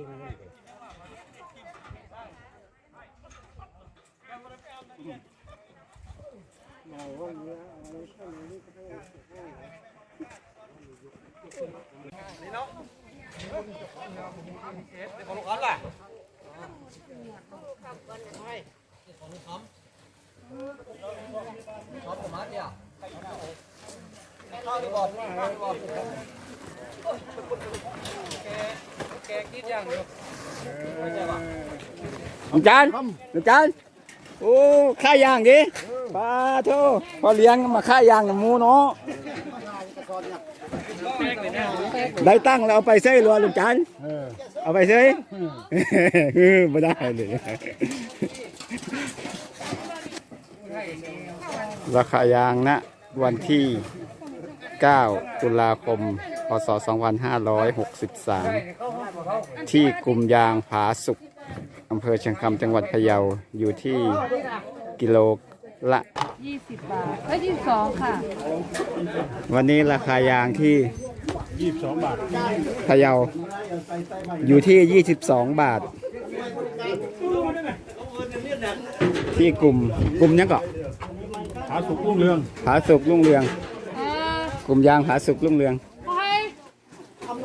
ที่มันนี่เลยเราว่าเนื้ออะไรแค่นี้ก็ได้ ลุงจันลุงจันโอ้ค่ายางดิปลาโทพอเลี้ยงมาค่ายางกับหมูเนาะได้ตั้งแล้วเอาไปเซ้ยรัวลุงจันเอาไปเซ้ยไม่ได้เลยราคายางนะ วันที่ 9 ตุลาคม ศ 2563 ที่กลุ่มยางผาสุกอำเภอเชียงคำจังหวัดพะเยาอยู่ที่กิโลละยี่สิบบาทเอ้ยยี่สิบสองค่ะ วันนี้ราคายางที่ 22 บาทพะเยาอยู่ที่ 22 บาท ที่กลุ่มกลุ่มเนี้ยก็ผาสุกรุ่งเรืองผาสุกรุ่งเรืองเออกลุ่มยางผาสุกรุ่งเรือง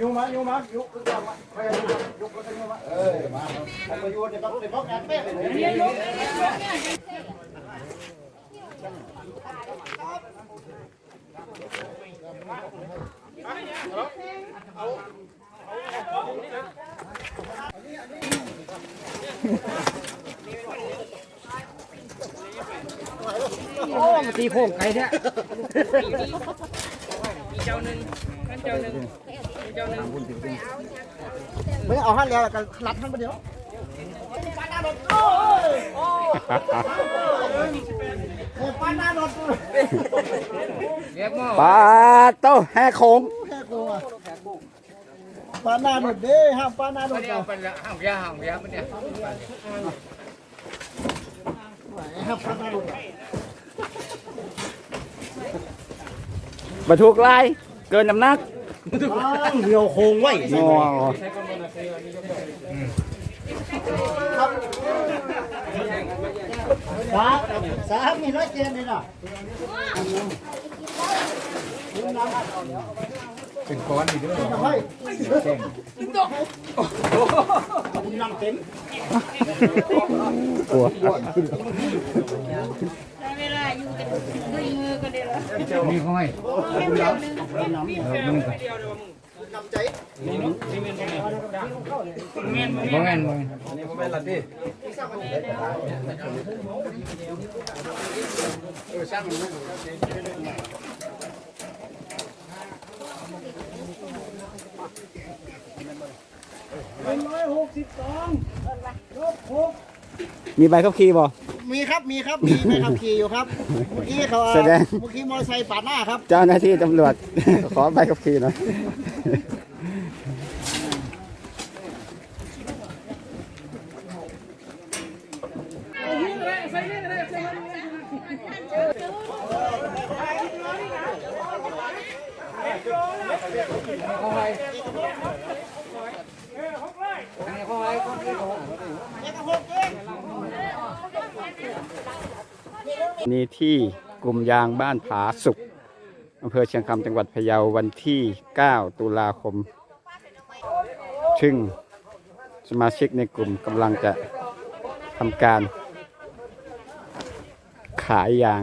ยุมาอายุมายุกขึ้นมาไปอายุยุกขึ้นมาเออมาอายุเดี๋ยวต้องเดี๋ยวต้องงานแม่เลยโอ้มาตีโค้งไก่เนี่ย ไม่เอาหันแล้วกันรัดหันไปเดียวปลาโต้แห่โค้งแค่กูอะปานาหนุดเด้ห้ามปานาหนุดเอาไปละห้ามยาห้ามยามันเนี่ยมาทุกไลาย เกินน้ำหนักเดียวโค้งไว้งอสาสามีร้อยเจนเลยเนาะเป็นก้อนอีกด้วยเฮ้ยนำเต็มกลัวเวลาอยู่กัน ด้วยมือกันเดียวมีห้อยนำใจบ่แม่นบ่แม่นร้อยหกสิบสองยกหกมีใบขับขี่บ่ มีครับมีครับมีใบขับขี่อยู่ครับเมื่อกี้เขาแสดง เมื่อกี้มอเตอร์ไซค์ปาดหน้าครับเจ้าหน้าที่ตำรวจ ขอใบขับขี่หน่อย นี้ที่กลุ่มยางบ้านผาสุกอำเภอเชียงคำจังหวัดพะเยาวันที่ 9 ตุลาคม ซึ่งสมาชิกในกลุ่มกำลังจะทำการขายยาง